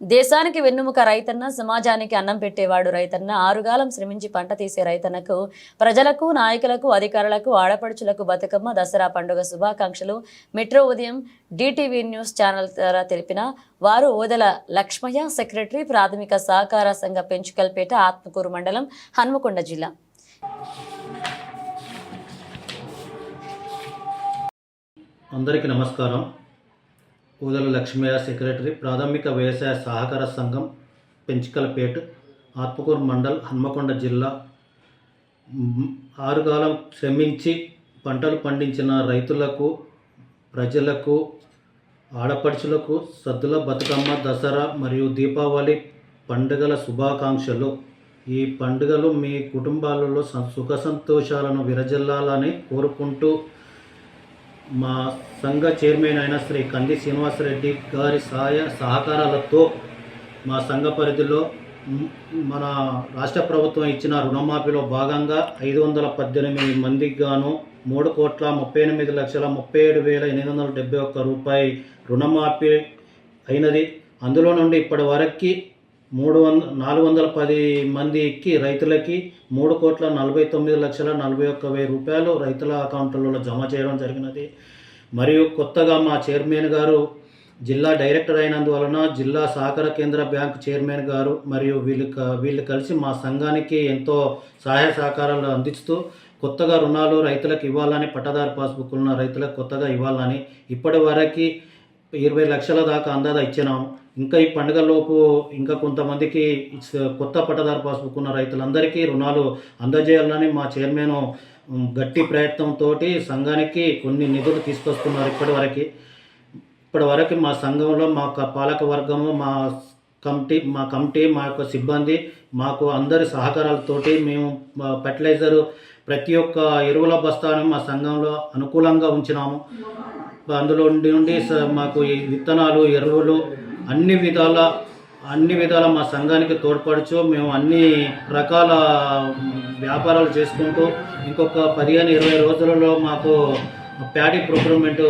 దేశానికి వెన్నుముక రైతన్న సమాజానికి అన్నం పెట్టేవాడు రైతన్న. ఆరుగాలం శ్రమించి పంట తీసే రైతన్నకు ప్రజలకు నాయకులకు అధికారులకు ఆడపడుచులకు బతుకమ్మ దసరా పండుగ శుభాకాంక్షలు. మెట్రో ఉదయం డిటీవీ న్యూస్ ఛానల్ ద్వారా తెలిపిన వారు ఓదల లక్ష్మయ్య సెక్రటరీ ప్రాథమిక సహకార సంఘ పెంచుకల్పేట ఆత్మకూరు మండలం హన్మకొండ జిల్లా. అందరికీ నమస్కారం. కూదల లక్ష్మయ్య సెక్రటరీ ప్రాథమిక వ్యవసాయ సహకార సంఘం పెంచికలపేట్ ఆత్మకూరు మండల్ హన్మకొండ జిల్లా. ఆరుగాలం శ్రమించి పంటలు పండించిన రైతులకు ప్రజలకు ఆడపడుచులకు సద్దుల బతుకమ్మ దసరా మరియు దీపావళి పండుగల శుభాకాంక్షలు. ఈ పండుగలు మీ కుటుంబాలలో సుఖ సంతోషాలను విరజల్లాలని కోరుకుంటూ మా సంఘ చైర్మన్ అయిన శ్రీ కంది శ్రీనివాసరెడ్డి గారి సహాయ సహకారాలతో మా సంఘ పరిధిలో మన రాష్ట్ర ప్రభుత్వం ఇచ్చిన రుణమాఫీలో భాగంగా ఐదు వందల పద్దెనిమిది మందికి గాను మూడు కోట్ల ముప్పై ఎనిమిది లక్షల ముప్పై ఏడు వేల ఎనిమిది వందల డెబ్బై ఒక్క రూపాయి రుణమాఫీ అయినది. అందులో నుండి ఇప్పటి వరకు మూడు వంద నాలుగు వందల పది మందికి రైతులకి మూడు కోట్ల నలభై తొమ్మిది లక్షల నలభై ఒక్క వెయ్యి రూపాయలు రైతుల అకౌంట్లలో జమ చేయడం జరిగినది. మరియు కొత్తగా మా చైర్మన్ గారు జిల్లా డైరెక్టర్ అయినందువలన జిల్లా సహకార కేంద్ర బ్యాంక్ చైర్మన్ గారు మరియు వీళ్ళు వీళ్ళు కలిసి మా సంఘానికి ఎంతో సహాయ సహకారాలు అందిస్తూ కొత్తగా రుణాలు రైతులకు ఇవ్వాలని పట్టదారు పాస్బుక్ ఉన్న రైతులకు కొత్తగా ఇవ్వాలని ఇప్పటి వరకు ఇరవై లక్షల దాకా అందాదా ఇచ్చినాము. ఇంకా ఈ పండుగలోపు ఇంకా కొంతమందికి కొత్త పట్టదారు పాస్ ఉన్న రైతులందరికీ రుణాలు అందజేయాలని మా చైర్మన్ గట్టి ప్రయత్నంతో సంఘానికి కొన్ని నిధులు తీసుకొస్తున్నారు ఇప్పటి వరకు ఇప్పటి వరకు మా సంఘంలో మా క- పాలక వర్గము మా కమిటీ మా కమిటీ మా యొక్క సిబ్బంది మాకు అందరి సహకారాలతోటి మేము మా ప్రతి ఒక్క ఎరువుల బస్తాను మా సంఘంలో అనుకూలంగా ఉంచినాము. అందులో నుండి స- మాకు ఈ విత్తనాలు ఎరువులు అన్ని విధాల అన్ని విధాల మా సంఘానికి తోడ్పడుచు మేము అన్ని రకాల వ్యాపారాలు చేసుకుంటూ ఇంకొక పదిహేను ఇరవై రోజులలో మాకు ప్యాడీ ప్రొక్యూర్మెంట్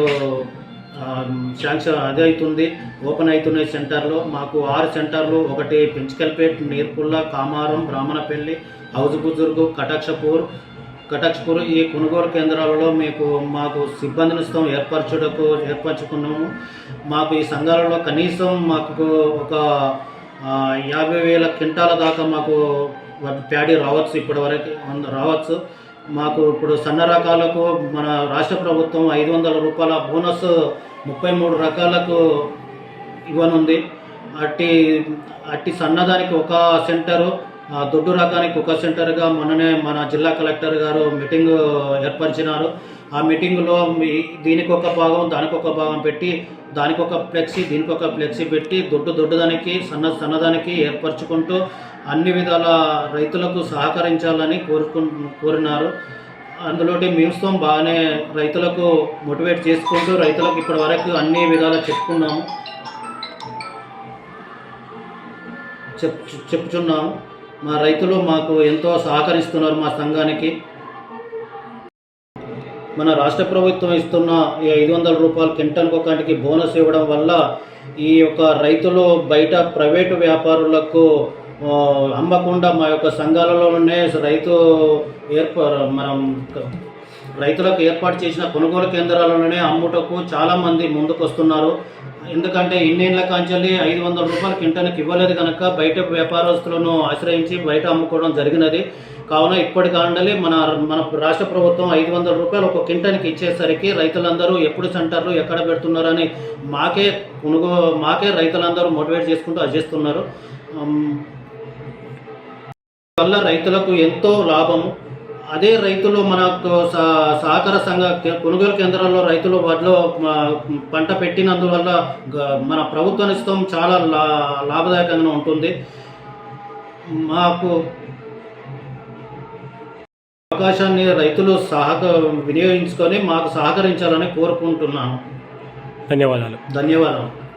శాంక్షన్ అది అవుతుంది. ఓపెన్ అవుతున్నాయి సెంటర్లు. మాకు ఆరు సెంటర్లు. ఒకటి పెంచికల్పేట్ నీర్పుల్ల కామారం బ్రాహ్మణపల్లి హౌజ్ బుజుర్గు కటాక్షపూర్ కటక్పూర్ ఈ కొనుగోలు కేంద్రాలలో మీకు మాకు సిబ్బందిని ఇస్తాం ఏర్పరచుటకు ఏర్పరచుకున్నాము. మాకు ఈ సంఘాలలో కనీసం మాకు ఒక యాభై వేల క్వింటాల దాకా మాకు ప్యాడీ రావచ్చు ఇప్పటి వరకు రావచ్చు. మాకు ఇప్పుడు సన్న రకాలకు మన రాష్ట్ర ప్రభుత్వం ఐదు వందల రూపాయల బోనస్ ముప్పై మూడు రకాలకు ఇవ్వనుంది. అట్టి అట్టి సన్నదానికి ఒక సెంటరు దొడ్డు రకానికి ఒక సెంటర్గా మొన్ననే మన జిల్లా కలెక్టర్ గారు మీటింగ్ ఏర్పరిచినారు. ఆ మీటింగ్లో మీ దీనికి ఒక భాగం దానికి ఒక భాగం పెట్టి దానికి ఒక ఫ్లెక్సీ దీనికి ఒక ఫ్లెక్సీ పెట్టి దొడ్డు దొడ్డుదానికి సన్న సన్నదానికి ఏర్పరచుకుంటూ అన్ని విధాల రైతులకు సహకరించాలని కోరుకు కోరినారు. అందులోటి మేముస్తాం బాగానే రైతులకు మోటివేట్ చేసుకుంటూ రైతులకు ఇప్పటి వరకు అన్ని విధాలా చెప్పుకున్నాము. చెప్ చెప్పుచున్నాము. మా రైతులు మాకు ఎంతో సహకరిస్తున్నారు మా సంఘానికి. మన రాష్ట్ర ప్రభుత్వం ఇస్తున్న ఈ ఐదు వందల రూపాయలు కింటన్కి ఒకటికి బోనస్ ఇవ్వడం వల్ల ఈ యొక్క రైతులు బయట ప్రైవేటు వ్యాపారులకు అమ్మకుండా మా యొక్క సంఘాలలోనే రైతు ఏర్ప మనం రైతులకు ఏర్పాటు చేసిన కొనుగోలు కేంద్రాలలోనే అమ్ముటకు చాలామంది ముందుకు వస్తున్నారు ఎందుకంటే ఇన్నేళ్ళ కాంచెల్లి ఐదు వందల రూపాయల కింటానికి ఇవ్వలేదు కనుక బయట వ్యాపారస్తులను ఆశ్రయించి బయట అమ్ముకోవడం జరిగినది. కావున ఇప్పటి కాండలి మన మన రాష్ట్ర ప్రభుత్వం ఐదు వందల రూపాయలు ఒక కింటానికి ఇచ్చేసరికి రైతులందరూ ఎప్పుడు సెంటర్లు ఎక్కడ పెడుతున్నారని మాకే కొనుగో మాకే రైతులందరూ మోటివేట్ చేసుకుంటూ అది చేస్తున్నారు. వల్ల రైతులకు ఎంతో లాభము. అదే రైతులు మనకు సహ- సహకార సంఘ కొనుగోలు కేంద్రాల్లో రైతులు వాటిలో పంట పెట్టినందువల్ల మన ప్రభుత్వ ఇష్టం చాలా లా లాభదాయకంగా ఉంటుంది. మాకు అవకాశాన్ని రైతులు సహక వినియోగించుకొని మాకు సహకరించాలని కోరుకుంటున్నాను. ధన్యవాదాలు. ధన్యవాదాలు.